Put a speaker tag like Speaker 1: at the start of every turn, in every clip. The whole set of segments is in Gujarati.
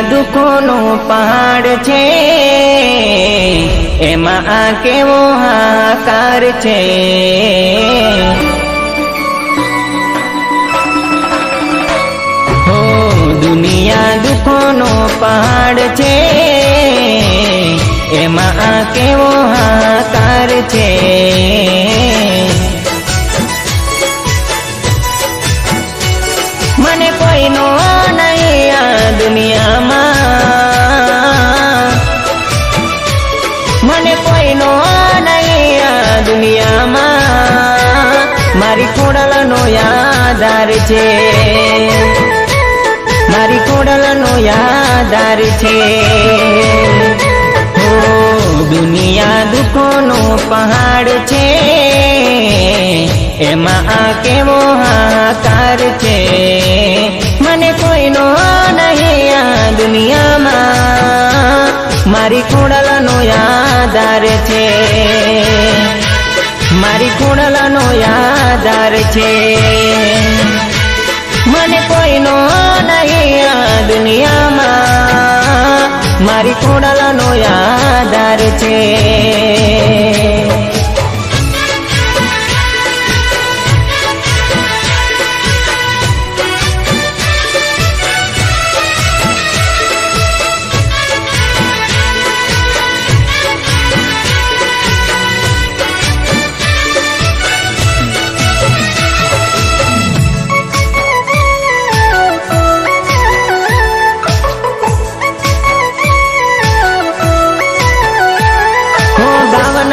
Speaker 1: દુઃખોનો પહાડ છે. એમાં આ કેવો હાકાર છે. હો, દુનિયા દુઃખોનો પહાડ છે. એમાં આ કેવો હાકાર છે. યાદાર છે. મારી કોડલનો યાદાર છે. હો દુનિયા દુઃખોનો પહાડ છે. એમાં આ કેવો હાકાર છે? મને કોઈનો નહીં આ દુનિયામાં. મારી કોડલનો યાદાર છે. મારી ખોડલનો યાદાર છે. મને કોઈનો નહીં આ દુનિયામાં. મારી ખોડલનો યાદાર છે.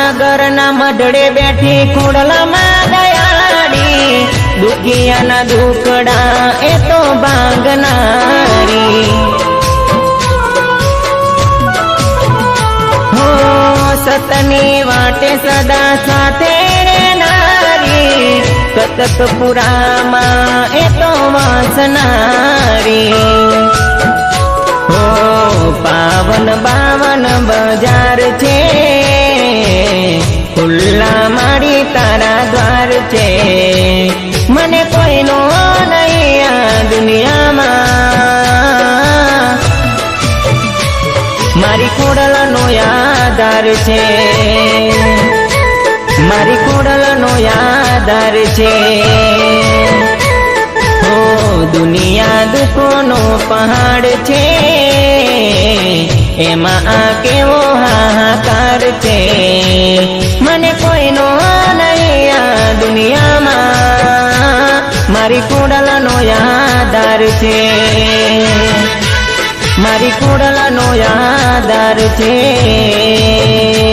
Speaker 1: ભાવનગરના મઢડે બેઠી ખોડલામાં દયાળી. દુખિયાના દુકડા એ તો ભાંગનારી. હો, સતની વાટે સદા સાથે નારી. સતત પુરામાં એ તો વાસનારી. પાવન બાવન બજાર છે. મને કોઈનો નહીં આ દુનિયામાં. મારી ખોડલનો યાદાર છે. મારી ખોડલનો યાદાર છે. ઓ દુનિયા દુઃખોનો પહાડ છે. એમાં આ કેવો હાહાકાર મારી ખોડલનો યાદાર છે. મારી ખોડલનો યાદાર છે.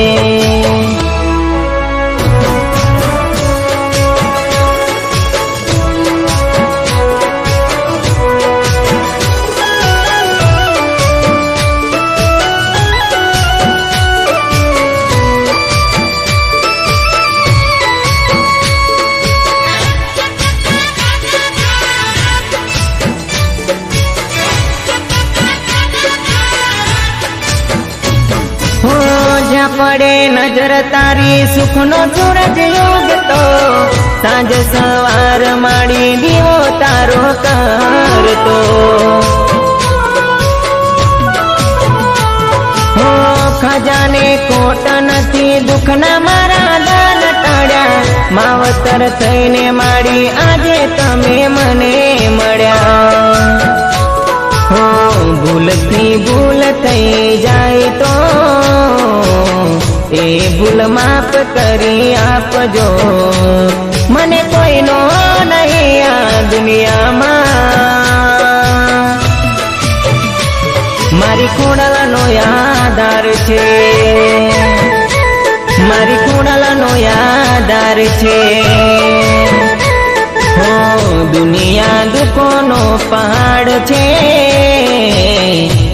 Speaker 1: જ્યાં પડે નજર તારી સુખનો સૂરજ ઉગતો. સાંજ સવાર માડી દીવો તારો કરતો. ખજાને કોટ નથી, દુઃખના મારા દાન ટાળ્યા. માવતર થઈને માડી આજે તમે મને મળ્યા. હો, ભૂલથી ભૂલ થઈ જાય તો એ ભૂલ માફ કરી આપજો. મને કોઈનો નહીં આ દુનિયામાં. મારી ખોડલનો યાદાર છે. મારી ખોડલનો યાદાર છે. હો, દુનિયા દુઃખોનો પહાડ છે.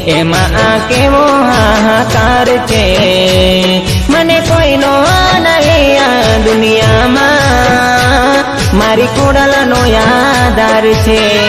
Speaker 1: એમાં આ કેવો હાહાકાર છે? મને કોઈનો નહીં આ દુનિયામાં. મારી ખોડલનો યાદાર છે.